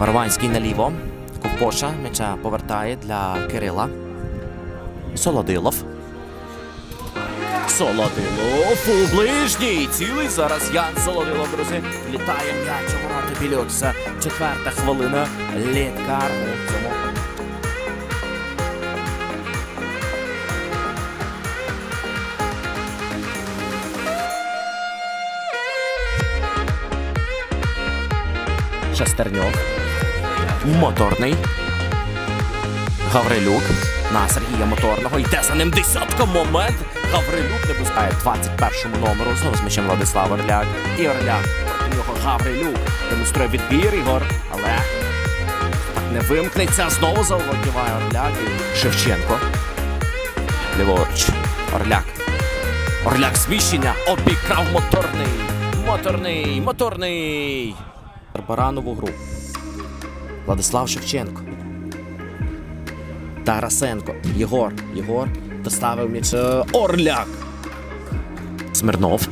Марванський наліво. Ковпоша м'яча повертає для Кирила. Солодилов. Солодилов у ближній. Цілий зараз Ян Солодилов, друзі. Літає м'яч у ворота Білюкса. Четверта хвилина. Літкар. Шестерньов. Моторний. Гаврилюк. На Сергія Моторного. Йде за ним десятка. Момент. Гаврилюк не пускає 21-му номеру. Знову з м'ячем Владислав Орляк. І Орляк. Проти нього Гаврилюк. Демонструє відбір Ігор. Але так не вимкнеться. Знову заволодіває Орляк. І Шевченко. Ліворуч. Орляк. Орляк зміщення. Обікрав моторний. Моторний. Моторний. Баранову гру. Владислав Шевченко. Тарасенко. Єгор. Єгор доставив м'яч. е, Орляк. Смирнов.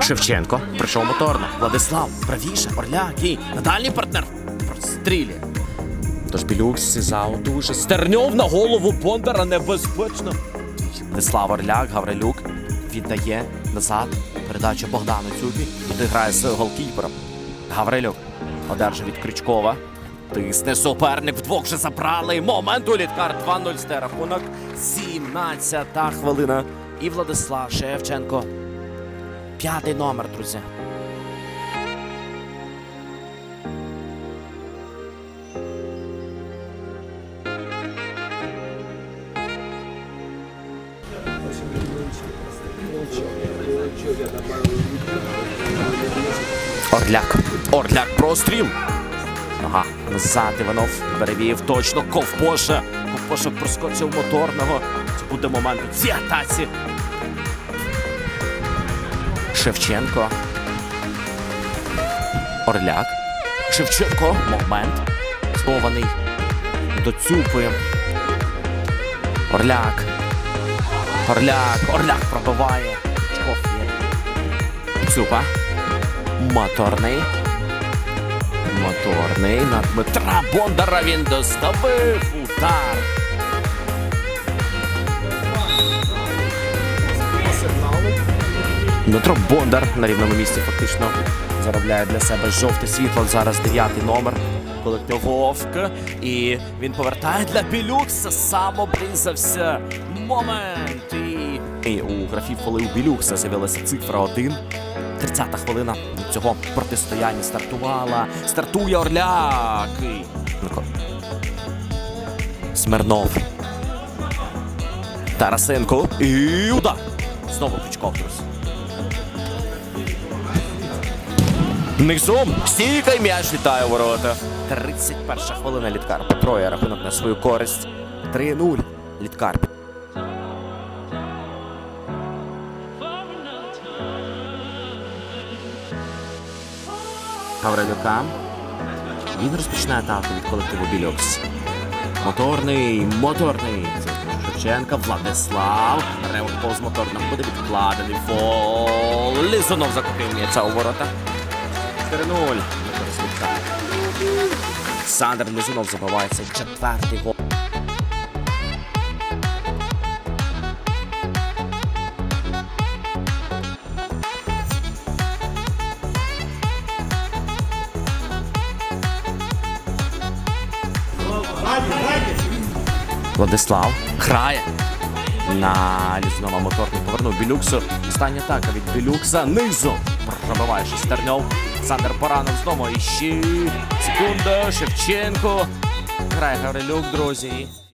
Шевченко. Прийшов моторно. Владислав. Правіше. Орляк. І дальній партнер. Прострілює. Тож Білюкс зізав дуже. Стерньов на голову Бондара небезпечно. Владислав Орляк, Гаврилюк віддає назад. Передача Богдану Цюбі. І грає з голкіпером. Гаврилюк одержав від Крючкова. Тисне суперник вдвох вже забрали. Момент у літкар 2-0 сте рахунок. 17-та хвилина. І Владислав Шевченко. П'ятий номер, друзі. Орляк. Орляк простріл. Ага, назад Іванов перевів точно Ковпоша. Ковпоша проскочив моторного. Це буде момент у цій атаці. Шевченко. Орляк. Шевченко. Момент. Схований. До цюпи. Орляк. Орляк. Орляк пробиває. Є. Моторний. Моторний на Дмитра Бондара він доставив удар. Дмитро Бондар на рівному місці фактично заробляє для себе жовте світло. Зараз дев'ятий номер. Колектив Вовк. І він повертає для Білюкса. Сам обрізався. Момент. І, і у графі фоли у Білюкса з'явилася цифра 1. 30-та хвилина цього протистояння стартувала. Стартує Орляк. І... Смирнов. Тарасенко. І удар. Знову Пучков. Низом стійка і м'яч літає у ворота. 31 хвилина Літкар потроє рахунок на свою користь. 3-0. Літкар. Гаврилюка. Він розпочинає атаку від колективу Білюкс. Моторний, моторний. Це Шевченка, Владислав. Ревок повз моторного буде відкладений. Фол. Лізунов закупив у ворота. 4-0. Сандер Лізунов забивається четвертий гол. Владислав грає на Лізунова моторний повернув Білюксу. Остання атака від Білюкса. Низу пробиває шестерньов. Сандер Баранов знову. І ще секунда. Шевченко. Грає Гаврилюк, друзі.